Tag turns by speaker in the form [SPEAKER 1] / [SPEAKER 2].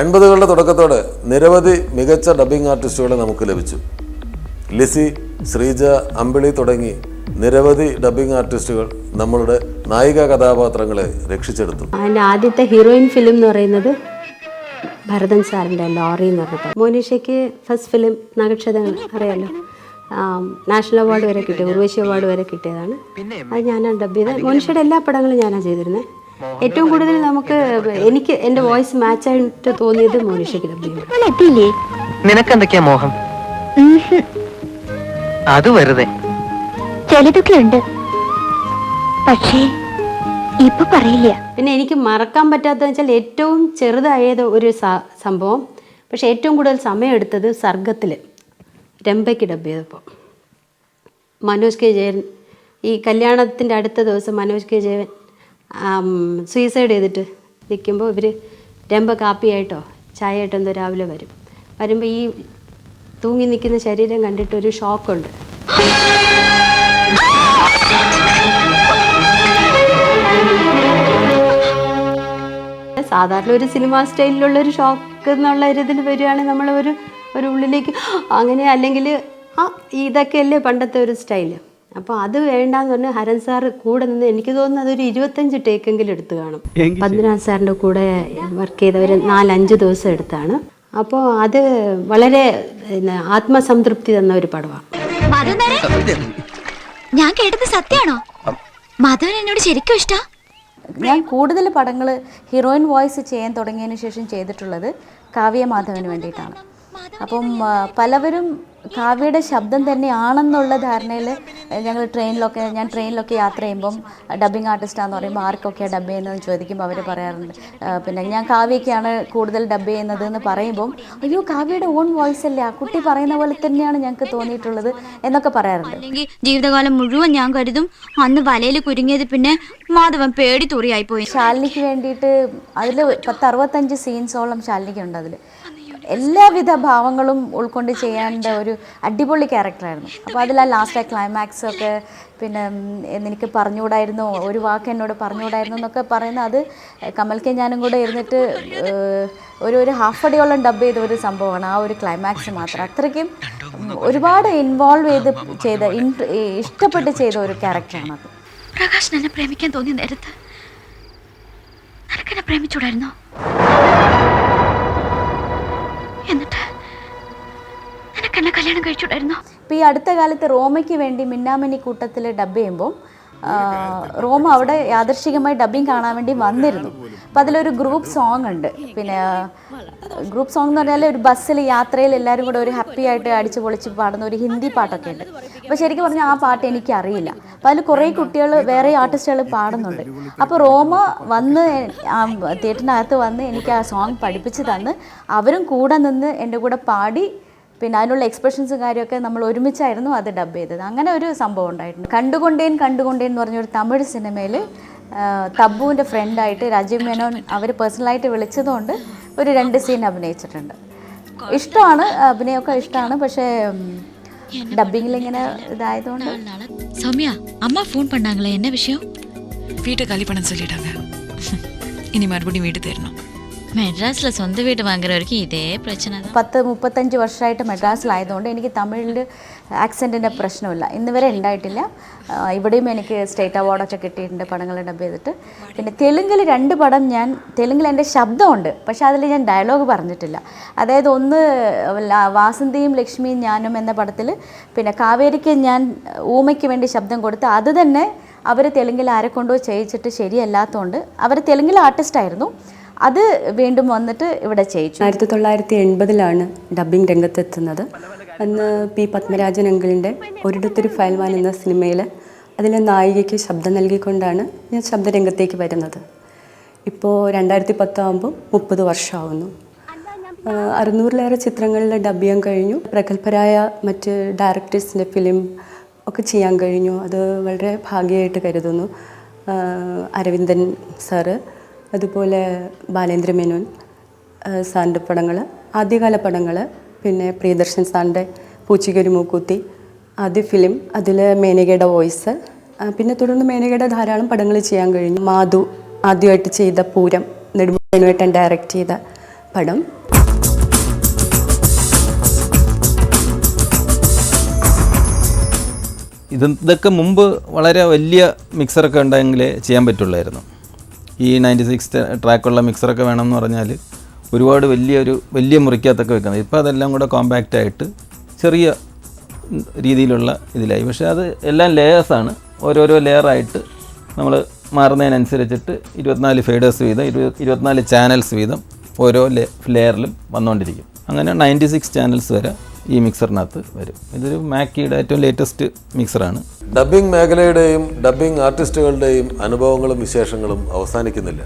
[SPEAKER 1] എൺപതുകളുടെ തുടക്കത്തോടെ നിരവധി മികച്ച ഡബ്ബിംഗ് ആർട്ടിസ്റ്റുകളെ നമുക്ക് ലഭിച്ചു. ലിസി ശ്രീജ അമ്പിളി തുടങ്ങി നിരവധി ഡബ്ബിംഗ് ആർട്ടിസ്റ്റുകൾ നമ്മളുടെ നായിക കഥാപാത്രങ്ങളെ രക്ഷിച്ചെടുത്തു.
[SPEAKER 2] അതിന്റെ ആദ്യത്തെ ഹീറോയിൻ ഫിലിം എന്ന് പറയുന്നത് ഭരതൻ സാറിന്റെ ലോറി എന്ന് പറഞ്ഞത് മോനിഷയ്ക്ക് ഫസ്റ്റ് ഫിലിം നക്ഷതങ്ങൾ അറിയാലോ? നാഷണൽ അവാർഡ് വരെ കിട്ടി ഉർവശി അവാർഡ് വരെ കിട്ടിയതാണ്. അത് ഞാനാണ് ഡബ് ചെയ്തത്. മോനിഷയുടെ എല്ലാ പടങ്ങളും ഞാനാണ് ചെയ്തിരുന്നത്. ഏറ്റവും കൂടുതൽ നമുക്ക് എനിക്ക് എന്റെ വോയിസ് മാച്ച് ആയിട്ട് തോന്നിയത് മോനിഷയ്ക്ക്
[SPEAKER 3] നിനക്കെന്തൊക്കെയാ മോഹം? അത് വെറുതെ.
[SPEAKER 4] ചിലതൊക്കെ ഉണ്ട്. പക്ഷേ ഇപ്പൊ പറയില്ല.
[SPEAKER 2] പിന്നെ എനിക്ക് മറക്കാൻ പറ്റാത്ത വെച്ചാൽ ഏറ്റവും ചെറുതായത് ഒരു സംഭവം. പക്ഷെ ഏറ്റവും കൂടുതൽ സമയം എടുത്തത് സർഗത്തിൽ രംഭയ്ക്ക് ഡബ് ചെയ്തപ്പോൾ മനോജ് കെ ജയൻ. ഈ കല്യാണത്തിന്റെ അടുത്ത ദിവസം മനോജ് കെ ജയൻ സൂയിസൈഡ് ചെയ്തിട്ട് നിൽക്കുമ്പോൾ ഇവർ രംഭ കാപ്പിയായിട്ടോ ചായ ആയിട്ടോ എന്തോ രാവിലെ വരും. വരുമ്പോൾ ഈ തൂങ്ങി നിൽക്കുന്ന ശരീരം കണ്ടിട്ട് ഒരു ഷോക്കുണ്ട്. സാധാരണ ഒരു സിനിമാ സ്റ്റൈലിലുള്ള ഒരു ഷോക്ക് എന്നുള്ള ഒരു ഇതിൽ വരികയാണെങ്കിൽ നമ്മൾ ഒരു ഒരു ഉള്ളിലേക്ക് അങ്ങനെ അല്ലെങ്കിൽ ആ ഇതൊക്കെയല്ലേ പണ്ടത്തെ ഒരു സ്റ്റൈൽ അപ്പോൾ അത് വേണ്ടാന്ന് പറഞ്ഞ് ഹരൻ സാർ കൂടെ നിന്ന് എനിക്ക് തോന്നുന്നത് അതൊരു ഇരുപത്തഞ്ച് ടേക്കെങ്കിലും എടുത്തു കാണും. പത്മനാഭ് സാറിന്റെ കൂടെ വർക്ക് ചെയ്തവർ നാലഞ്ച് ദിവസം എടുത്താണ്. അപ്പോ അത് വളരെ ആത്മസംതൃപ്തി തന്ന ഒരു പടമാണ്
[SPEAKER 4] ഞാൻ കേട്ടത് സത്യാണോ മാധവൻ എന്നോട് ശരിക്കും ഇഷ്ടാ?
[SPEAKER 5] ഞാൻ കൂടുതൽ പടങ്ങൾ ഹീറോയിൻ വോയിസ് ചെയ്യാൻ തുടങ്ങിയതിന് ശേഷം ചെയ്തിട്ടുള്ളത് കാവ്യ മാധവന് വേണ്ടിയിട്ടാണ്. അപ്പം പലവരും കാവ്യയുടെ ശബ്ദം തന്നെയാണെന്നുള്ള ധാരണയിൽ ഞങ്ങൾ ട്രെയിനിലൊക്കെ ഞാൻ ട്രെയിനിലൊക്കെ യാത്ര ചെയ്യുമ്പം ഡബ്ബിംഗ് ആർട്ടിസ്റ്റാന്ന് പറയുമ്പോൾ ആർക്കൊക്കെ ഡബ് ചെയ്യുന്നതെന്ന് ചോദിക്കുമ്പോൾ അവർ പറയാറുണ്ട്. പിന്നെ ഞാൻ കാവ്യയ്ക്കാണ് കൂടുതൽ ഡബ് ചെയ്യുന്നത് എന്ന് പറയുമ്പം അയ്യോ കാവ്യയുടെ ഓൺ വോയിസ് അല്ലേ? ആ കുട്ടി പറയുന്ന പോലെ തന്നെയാണ് ഞങ്ങൾക്ക് തോന്നിയിട്ടുള്ളത് എന്നൊക്കെ പറയാറുണ്ട്.
[SPEAKER 4] അല്ലെങ്കിൽ ജീവിതകാലം മുഴുവൻ ഞാൻ കരുതും അന്ന് വലയിൽ കുരുങ്ങിയത് പിന്നെ മാധവൻ പേടി തുറിയായി പോയി
[SPEAKER 5] ശാലിനിക്ക് വേണ്ടിയിട്ട് അതിൽ പത്ത് അറുപത്തഞ്ച് സീൻസോളം ശാലിനിക്കുണ്ട് അതിൽ എല്ലാവിധ ഭാവങ്ങളും ഉൾക്കൊണ്ട് ചെയ്യേണ്ട ഒരു അടിപൊളി ക്യാരക്ടറായിരുന്നു. അപ്പോൾ അതിൽ ആ ലാസ്റ്റ് ക്ലൈമാക്സ് ഒക്കെ പിന്നെ എനിക്ക് പറഞ്ഞുകൂടായിരുന്നു ഒരു വാക്ക് എന്നോട് പറഞ്ഞുകൂടായിരുന്നു എന്നൊക്കെ പറയുന്ന അത് കമൽക്കെ ഞാനും കൂടെ ഇരുന്നിട്ട് ഒരു ഒരു ഹാഫ് അടിയോളം ഡബ് ചെയ്ത ഒരു സംഭവമാണ്. ആ ഒരു ക്ലൈമാക്സ് മാത്രം. അത്രയ്ക്കും ഒരുപാട് ഇൻവോൾവ് ചെയ്ത് ചെയ്ത ഇഷ്ടപ്പെട്ട് ചെയ്ത ഒരു ക്യാരക്ടറാണ് അത്.
[SPEAKER 4] പ്രകാശ് എന്നെ പ്രേമിക്കാൻ തോന്നിയ നേരത്ത് നിനക്കെന്നെ പ്രേമിച്ചൂടായിരുന്നോ? കല്യാണം കഴിച്ചൂടായിരുന്നോ
[SPEAKER 5] ഇപ്പോൾ ഈ അടുത്ത കാലത്ത് റോമയ്ക്ക് വേണ്ടി മിന്നാമിനി കൂട്ടത്തിൽ ഡബ് ചെയ്യുമ്പോൾ റോമ അവിടെ യാദർശികമായി ഡബിങ് കാണാൻ വേണ്ടി വന്നിരുന്നു. അപ്പം അതിലൊരു ഗ്രൂപ്പ് സോങ് ഉണ്ട്. പിന്നെ ഗ്രൂപ്പ് സോങ് എന്ന് പറഞ്ഞാൽ ഒരു ബസ്സിൽ യാത്രയിൽ എല്ലാവരും കൂടെ ഒരു ഹാപ്പി ആയിട്ട് അടിച്ചു പൊളിച്ച് പാടുന്ന ഒരു ഹിന്ദി പാട്ടൊക്കെ ഉണ്ട്. അപ്പോൾ ശരിക്കും പറഞ്ഞാൽ ആ പാട്ട് എനിക്ക് അറിയില്ല അപ്പോൾ അതിൽ കുറേ കുട്ടികൾ വേറെ ആർട്ടിസ്റ്റുകൾ പാടുന്നുണ്ട്. അപ്പോൾ റോമ വന്ന് ആ തിയേറ്ററിനകത്ത് വന്ന് എനിക്ക് ആ സോങ് പഠിപ്പിച്ച് തന്ന് അവരും കൂടെ നിന്ന് എന്റെ കൂടെ പാടി പിന്നെ അതിനുള്ള എക്സ്പ്രഷൻസും കാര്യമൊക്കെ നമ്മൾ ഒരുമിച്ചായിരുന്നു അത് ഡബ് ചെയ്തത് അങ്ങനെ ഒരു സംഭവം ഉണ്ടായിട്ടുണ്ട് കണ്ടുകൊണ്ടേൻ കണ്ടുകൊണ്ടേൻ എന്ന് പറഞ്ഞൊരു തമിഴ് സിനിമയിൽ തബ്ബുവിൻ്റെ ഫ്രണ്ടായിട്ട് രാജീവ് മേനോൻ അവർ പേഴ്സണലായിട്ട് വിളിച്ചതുകൊണ്ട് ഒരു രണ്ട് സീൻ അഭിനയിച്ചിട്ടുണ്ട് ഇഷ്ടമാണ് അഭിനയമൊക്കെ ഇഷ്ടമാണ് പക്ഷേ ഡബിങ്ങിൽ ഇങ്ങനെ ഇതായതുകൊണ്ട്
[SPEAKER 6] சௌமியா அம்மா ஃபோன் பண்ணாங்களே என்ன விஷயம்
[SPEAKER 7] வீட்டை காலி பண்ண சொல்லிட்டாங்க இனி மறுபடியும் வீடு தேடணும்
[SPEAKER 6] മെഡ്രാസിൽ സ്വന്തം വീട് വാങ്ങുന്നവർക്ക് ഇതേ പ്രശ്നം
[SPEAKER 5] പത്ത് മുപ്പത്തഞ്ച് വർഷമായിട്ട് മെഡ്രാസിലായതുകൊണ്ട് എനിക്ക് തമിഴിൽ ആക്സെന്റിന്റെ പ്രശ്നമില്ല. ഇന്ന് വരെ ഉണ്ടായിട്ടില്ല ഇവിടെയും എനിക്ക് സ്റ്റേറ്റ് അവാർഡൊക്കെ കിട്ടിയിട്ടുണ്ട് പടങ്ങൾ ഡബ് ചെയ്തിട്ട്. പിന്നെ തെലുങ്കിൽ രണ്ട് പടം ഞാൻ തെലുങ്കിൽ എന്റെ ശബ്ദമുണ്ട് പക്ഷേ അതിൽ ഞാൻ ഡയലോഗ് പറഞ്ഞിട്ടില്ല. അതായത് ഒന്ന് വാസന്തിയും ലക്ഷ്മിയും ഞാനും എന്ന പടത്തിൽ പിന്നെ കാവേരിക്ക് ഞാൻ ഊമയ്ക്ക് വേണ്ടി ശബ്ദം കൊടുത്ത് അത് തന്നെ അവർ തെലുങ്കിൽ ആരെ കൊണ്ടോ ചെയ്യിച്ചിട്ട് ശരിയല്ലാത്തതുകൊണ്ട് അവർ തെലുങ്കിൽ ആർട്ടിസ്റ്റായിരുന്നു അത് വീണ്ടും വന്നിട്ട് ഇവിടെ ചെയ്യിച്ചു.
[SPEAKER 8] ആയിരത്തി തൊള്ളായിരത്തി എൺപതിലാണ് ഡബ്ബിംഗ് രംഗത്തെത്തുന്നത്. അന്ന് പി പത്മരാജൻ അങ്കിളിന്റെ ഒരിടത്തൊരു ഫയൽമാൻ എന്ന സിനിമയിൽ അതിലെ നായികയ്ക്ക് ശബ്ദം നൽകിക്കൊണ്ടാണ് ഞാൻ ശബ്ദരംഗത്തേക്ക് വരുന്നത്. ഇപ്പോൾ രണ്ടായിരത്തി പത്താകുമ്പോൾ മുപ്പത് വർഷമാവുന്നു. അറുന്നൂറിലേറെ ചിത്രങ്ങളിൽ ഡബ് ചെയ്യാൻ കഴിഞ്ഞു. പ്രഗത്ഭരായ മറ്റ് ഡയറക്ടേഴ്സിന്റെ ഫിലിം ഒക്കെ ചെയ്യാൻ കഴിഞ്ഞു. അത് വളരെ ഭാഗ്യമായിട്ട് കരുതുന്നു. അരവിന്ദൻ സാറ്. അതുപോലെ ബാലേന്ദ്ര മേനോൻ സാറിന്റെ പടങ്ങൾ ആദ്യകാല പടങ്ങൾ പിന്നെ പ്രിയദർശൻ സാറിന്റെ പൂച്ചിക്കൊരു മൂക്കൂത്തി ആദ്യ ഫിലിം അതിൽ മേനകയുടെ വോയിസ് പിന്നെ തുടർന്ന് മേനകയുടെ ധാരാളം പടങ്ങൾ ചെയ്യാൻ കഴിഞ്ഞു. മാധു ആദ്യമായിട്ട് ചെയ്ത പൂരം നെടുമുട്ടനുമായിട്ട് ഡയറക്റ്റ് ചെയ്ത പടം.
[SPEAKER 9] ഇത് ഇതൊക്കെ മുമ്പ് വളരെ വലിയ മിക്സറൊക്കെ ഉണ്ടെങ്കിലേ ചെയ്യാൻ പറ്റുള്ളായിരുന്നു. ഈ നയന്റി സിക്സ് ട്രാക്കുള്ള മിക്സറൊക്കെ വേണമെന്ന് പറഞ്ഞാൽ ഒരുപാട് വലിയൊരു വലിയ മുറിക്കകത്തൊക്കെ വെക്കുന്നത് ഇപ്പോൾ അതെല്ലാം കൂടെ കോമ്പാക്റ്റ് ആയിട്ട് ചെറിയ രീതിയിലുള്ള ഇതിലായി. പക്ഷേ അത് എല്ലാം ലെയേഴ്സാണ് ഓരോരോ ലെയറായിട്ട് നമ്മൾ മാറുന്നതിനനുസരിച്ചിട്ട് ഇരുപത്തിനാല് ഫേഡേഴ്സ് വീതം ഇരുപത് ഇരുപത്തിനാല് ചാനൽസ് വീതം ഓരോ ലെയറിലും വന്നുകൊണ്ടിരിക്കും അങ്ങനെ നയന്റി സിക്സ് ചാനൽസ് വരെ ഈ മിക്സറിനകത്ത് വരും. ഇതൊരു മാക്കിയുടെ ഏറ്റവും ലേറ്റസ്റ്റ് മിക്സറാണ്.
[SPEAKER 1] ഡബ്ബിംഗ് മേഖലയുടെയും ഡബ്ബിംഗ് ആർട്ടിസ്റ്റുകളുടെയും അനുഭവങ്ങളും വിശേഷങ്ങളും അവസാനിക്കുന്നില്ല.